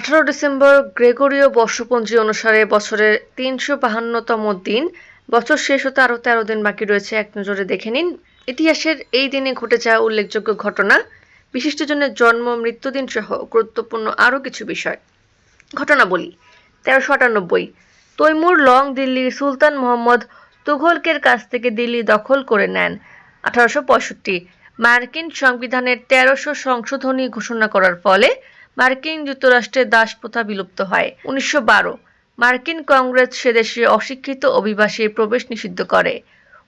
আঠারো ডিসেম্বর গ্রেগরীয় বর্ষপঞ্জি অনুসারে বছরের তিনশো বাহান্নতম দিন। বছর শেষ হতে আরও তেরো দিন বাকি রয়েছে, এক নজরে দেখে নিন। ইতিহাসের এই দিনে ঘটে যাওয়া উল্লেখযোগ্য ঘটনা, বিশিষ্টজনের জন্ম, মৃত্যুদিন সহ গুরুত্বপূর্ণ আরও কিছু বিষয়। ঘটনা বলি তেরোশো আটানব্বই। তৈমুর লং দিল্লির সুলতান মোহাম্মদ তুঘলকের কাছ থেকে দিল্লি দখল করে নেন আঠারোশো পঁয়ষট্টি। মার্কিন সংবিধানের তেরোশো সংশোধনী ঘোষণা করার ফলে মার্কিন যুক্তরাষ্ট্রের দাসপ্রথা বিলুপ্ত হয়। উনিশশো বারো, মার্কিন কংগ্রেস সেদেশে অশিক্ষিত অভিবাসীর প্রবেশ নিষিদ্ধ করে।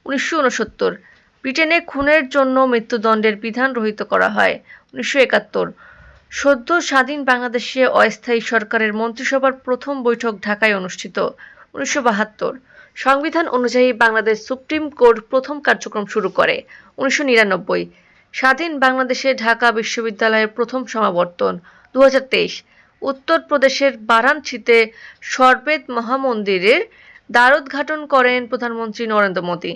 উনিশশো উনসত্তর, ব্রিটেনে খুনের জন্য মৃত্যুদণ্ডের বিধান রহিত করা হয়। উনিশশো একাত্তর, সদ্য স্বাধীন বাংলাদেশে অস্থায়ী সরকারের মন্ত্রিসভার প্রথম বৈঠক ঢাকায় অনুষ্ঠিত। উনিশশো বাহাত্তর, সংবিধান অনুযায়ী বাংলাদেশ সুপ্রিম কোর্ট প্রথম কার্যক্রম শুরু করে। উনিশশো নিরানব্বই, স্বাধীন বাংলাদেশে ঢাকা বিশ্ববিদ্যালয়ের প্রথম সমাবর্তন। দু উত্তরপ্রদেশের বারাণসীতে সর্বেদ মহামন্দিরের দ্বারোদ্ঘাটন করেন প্রধানমন্ত্রী নরেন্দ্র মোদী।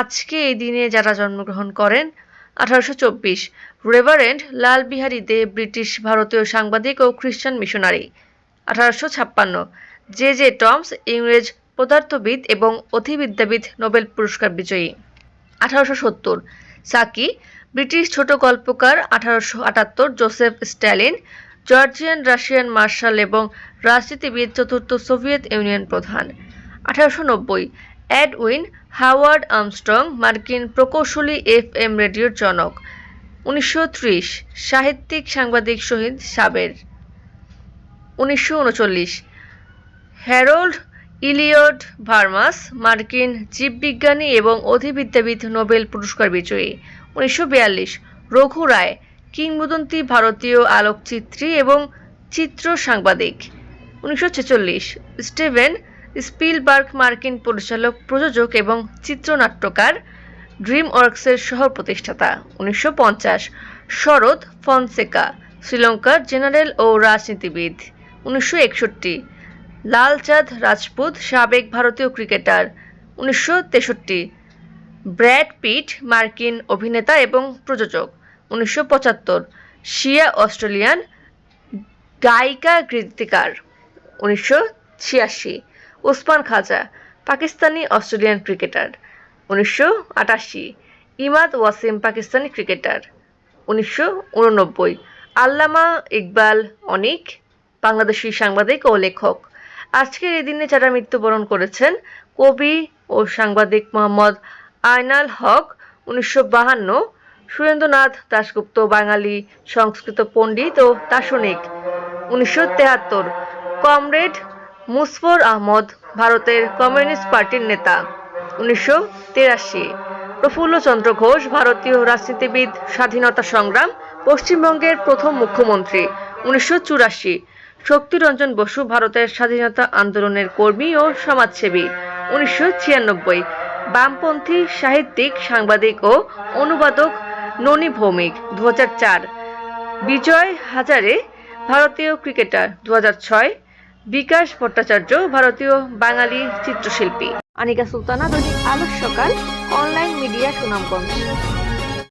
আজকে এই দিনে যারা জন্মগ্রহণ করেন, আঠারোশো চব্বিশ, রেভারেন্ড লাল বিহারী দে ব্রিটিশ ভারতীয় সাংবাদিক ও খ্রিস্টান মিশনারি। আঠারোশো ছাপ্পান্ন, জে জে টমস, ইংরেজ পদার্থবিদ এবং অধিবিদ্যাবিদ নোবেল পুরস্কার বিজয়ী। আঠারোশো সত্তর, সাকি, ব্রিটিশ ছোট গল্পকার। আঠারোশো আটাত্তর, Joseph Stalin Georgian, Russian marshal এবং রাজনীতিবিদ চতুর্থ সোভিয়েত ইউনিয়ন প্রধান। আঠারোশো নব্বই অ্যাডউইন হাওয়ার্ড আমস্ট্রং মার্কিন প্রকৌশলী এফ এম রেডিওর জনক। উনিশশো ত্রিশ, সাহিত্যিক সাংবাদিক শহীদ সাবের। উনিশশো উনচল্লিশ, হ্যারোল্ড ইলিয়ড ভার্মাস, মার্কিন জীববিজ্ঞানী এবং অধিবিদ্যাবিদ নোবেল পুরস্কার বিজয়ী। উনিশশো বিয়াল্লিশ, রঘু রায় কিংবদন্তি ভারতীয় আলোকচিত্রী এবং চিত্র সাংবাদিক। উনিশশো ছেচল্লিশ, স্টিভেন স্পিলবার্গ মার্কিন পরিচালক, প্রযোজক এবং চিত্রনাট্যকার ড্রিম ওয়ার্কসের সহ প্রতিষ্ঠাতা উনিশশো পঞ্চাশ, শরৎ ফনসেকা, শ্রীলঙ্কার জেনারেল ও রাজনীতিবিদ। উনিশশো একষট্টি, লালচাঁদ রাজপুত, সাবেক ভারতীয় ক্রিকেটার। উনিশশো তেষট্টি, ব্র্যাড পিট, মার্কিন অভিনেতা এবং প্রযোজক। উনিশশো পঁচাত্তর। শিয়া অস্ট্রেলিয়ান গায়িকা কৃতিকার, উনিশশো ছিয়াশি। খাজা, পাকিস্তানি অস্ট্রেলিয়ান ক্রিকেটার, উনিশশো আটাশি। ইমাদ ওয়াসিম, পাকিস্তানি ক্রিকেটার, উনিশশো উননব্বই। আল্লামা ইকবাল অনিক, বাংলাদেশি সাংবাদিক ও লেখক। আজকের এই দিনে যারা মৃত্যুবরণ করেছেন, কবি ও সাংবাদিক মোহাম্মদ আয়নাল হক, উনিশশো বাহান্ন। সুরেন্দ্রনাথ দাশগুপ্ত, বাঙালি সংস্কৃত পণ্ডিত ও দার্শনিক। উনিশশো তেহাত্তর, কমরেড মুসফর আহমদ, ভারতের কমিউনিস্ট পার্টির নেতা। উনিশশো তিরাশি প্রফুল্লচন্দ্র ঘোষ, ভারতীয় রাজনীতিবিদ, স্বাধীনতা সংগ্রাম, পশ্চিমবঙ্গের প্রথম মুখ্যমন্ত্রী। উনিশশো চুরাশি, শক্তিরঞ্জন বসু, ভারতের স্বাধীনতা আন্দোলনের কর্মী ও সমাজসেবী। উনিশশো ছিয়ানব্বই, বামপন্থী সাহিত্যিক, সাংবাদিক ও অনুবাদক ননী ভৌমিক দু বিজয় হাজারে, ভারতীয় ক্রিকেটার দু বিকাশ ভট্টাচার্য, ভারতীয় বাঙালি চিত্রশিল্পী। আনিকা সুলতানা দৈনিক আলোক সকাল অনলাইন মিডিয়া সুনামগঞ্জ।